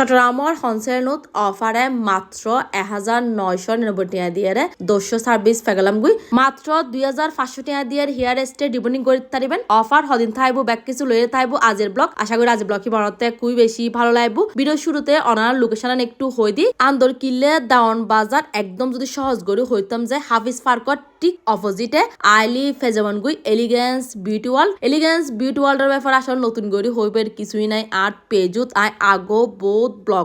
চট্টগ্রামৰ সঞ্চালনত অফাৰে মাত্ৰ এহাজাৰ নয়শ নিৰানব্বৈ টকা দিয়ে দস্য সার্ভিস ফেগলাম গুই মাত্র দুই হাজার পাঁচশো টাকা দিয়ে হেয়ার স্টে ডিবনিং করে তারিবেন অফার হদিন থাইব ব্যাক কিছু লয়ে থাইব আজের ব্লগ আশা করি আজের ব্লগ কি বানাতে খুবই বেশি ভালো লাগব ভিডিও শুরুতে অনার লোকেশন একটু হই দি আন্দর কিল্লে দাওন বাজার একদম যদি সহজ করে হইতাম যে হাফিজ পার্কর ঠিক অপোজিটে আইলি ফেজামান গুই elegance beauty world elegance beauty ওয়ার্ল্ডের ব্যাপারে আসলে নতুন করে হইবের কিছুই নাই। আর পেজুত আই আগো বহুত ব্লগ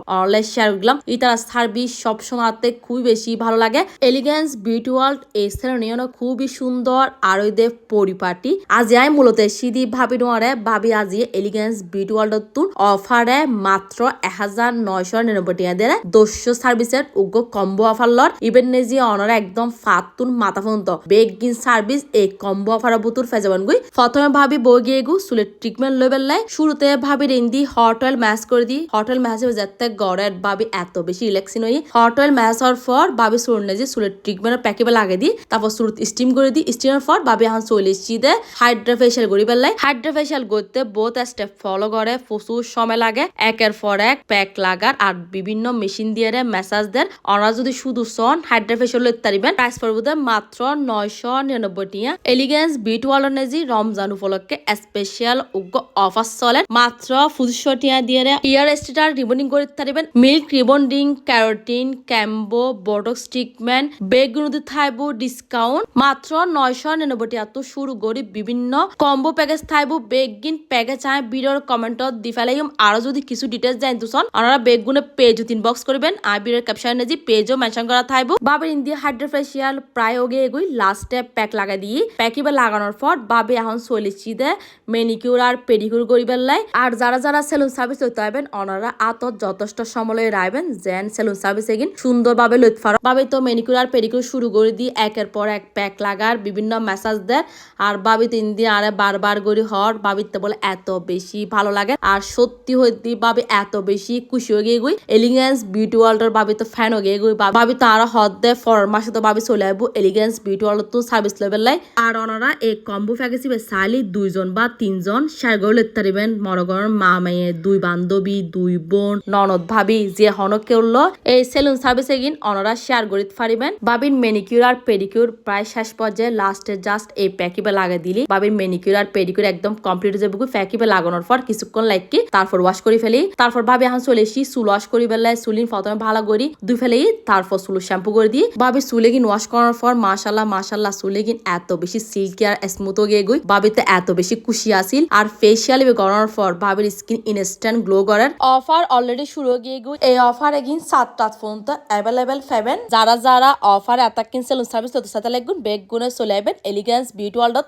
করলাম ইতার সার্ভিস সবসময়তে খুবই বেশি ভালো লাগে এলিগেন্স বিউটি ওয়ার্ল্ড এই স্থানীয় খুবই সুন্দর আর ওই দে পরিপাটি আজি আই মূলত সিদি ভাবি নোয়ারে ভাবি আজি এলিগেন্স বিউটি ওয়ার্ল্ড তুন অফারে মাত্র এহাজার নয়শ নিরানব্বই টাকা দিয়ে দস্য সার্ভিসের উগ্র কম্বো অফার লর ইভেন নেজি অনারে একদম ফাতুন মাথা পর্যন্ত বেগিন সার্ভিস এই কম্বো অফার বুতুর ফেজাবান গুই প্রথমে ভাবি বই গিয়ে গু চুলের ট্রিটমেন্ট লই বেললাই শুরুতে ভাবি রেন্দি হট অয়েল ম্যাচ করে দি হট অয়েল ম্যাচ যাতে গড়ের ভাবি এত বেশি ইলেকশন হই হট অয়েল ম্যাচ হওয়ার পর ভাবি চুল নেজি চুলের ট্রিটমেন্ট প্যাকেবে লাগে দি তারপর চুল স্টিম করে দি স্টিমের পর ভাবি এখন চলে এসছি দে হাইড্রা ফেশিয়াল করি বেললাই হাইড্রা ফেশিয়াল করতে বহুত স্টেপ ফলো করে, প্রচুর সময় লাগে। একের পর এক প্যাক লাগার আর বিভিন্ন মেশিন দিয়ে মেসাজ দেন। ওরা যদি শুধু সন হাইড্রা ফেশিয়াল লইতে পারিবেন প্রাইস পড়বে মাত্র নয়শ নিরানব্বই টিয়া এলিগেন্স বিট ওয়ালর নেজি রমজান উপলক্ষে স্পেশাল উগ্র অফার চলে মাত্র পঁচিশশো টিয়া দিয়ে ইয়ার স্টিটার রিবনিং করে পারিবেন। Milk rebonding keratin, combo, botox treatment বেগুনুদি থাইবো, ডিসকাউন্ট। মাত্র নয়শ নিরানব্বই টিয়া তো শুরু করি বিভিন্ন কম্বো প্যাকেজ, থাইবো, বেগিন প্যাকেজ আয় ভিডিওর কমেন্টত দি ফেলাইম আরও যদি কিছু ডিটেলস জানতে চান, আপনারা বেগুনে পেজ ইনবক্স করবেন। আর ভিডিওর ক্যাপশনে যে পেজও মেনশন করা থাকব বাবার ইন্ডিয়া হাইড্রো ফেশিয়াল প্রায় ওগে এগুই। লাস্টে প্যাক লাগা দিয়ে প্যাকিবে লাগানোর পর বাবে এখন চলেছি দে। মেনিকিউর আর পেডিকিউর করিবেন লাই। আর যারা যারা সেলুন সার্ভিস লইতে হবেন ওনারা আতত যথেষ্ট সময় রাখবেন যেন সেলুন সার্ভিস এগিন সুন্দরভাবে পারো বাবে তো মেনিকিউর আর পেডিকিউর শুরু করে দিয়ে একের পর এক প্যাক লাগার বিভিন্ন মেসাজ দেয় আর বাবি তিন দিন আরে বারবার করে হর বাবিতে বলে এত বেশি ভালো লাগে আর সত্যি হইতে বাবি এত বেশি খুশি হয়ে গিয়ে গুই এলিগেন্স বিউটি ওয়ার্ল্ডের বাবি তো ফ্যান হয়ে গিয়ে গুই বাবি তো আরও হদ দেয় ফর মাসে তো বাবি চলে আসব এলিগেন্স বিউটি ওয়ার্ল্ড তো সার্ভিস লেভেল লাই। আর ওনারা এই কম্বো প্যাকেজ সালি দুইজন বা তিনজন শেয়ার করে লিখতে মরগর মা মেয়ে দুই বান্ধবী, দুই বোন। ননদ ভাবি যে হনক কেউল এই সেলুন সার্ভিস এগিন ওনারা শেয়ার করে পারিবেন বাবির মেনিকিউর আর পেডিকিউর প্রায় শেষ পর্যায়ে লাস্টে জাস্ট এই প্যাকিবে লাগা দিলি। বাবির মেনিকিউর আর পেডিকিউর একদম কমপ্লিট হয়ে যাবে প্যাকিবে লাগানোর পর কিছুক্ষণ লাইকি তারপর ওয়াশ করে ফেলি। তারপর ভাবি এখন চলে এসি চুল ওয়াশ করি বেলায়। চুলিন প্রথমে ভালো করি দুই ফেলেই তারপর চুল শ্যাম্পু করে দিই। ভাবি চুলে গিন ওয়াশ করার পর মাশাল্লাহ মাশাল্লাহ চুলে গিন এত বেশি সিল্কি আর স্মুথ গিয়ে গই। ভাবিতে এত বেশি খুশি আসিল আর ফেসিয়াল করার পর ভাবির স্কিন ইনস্ট্যান্ট গ্লো করার অফার অলরেডি শুরু হয়ে গিয়ে গই এই অফার এগিন সাত ফোন তো অ্যাভেলেবেল পাবেন। যারা যারা অফার এত কিনছে সার্ভিস তো সাথে লাগবেন বেগ গুনে চলে আসবেন এলিগেন্স বিউটি ওয়ার্ল্ডত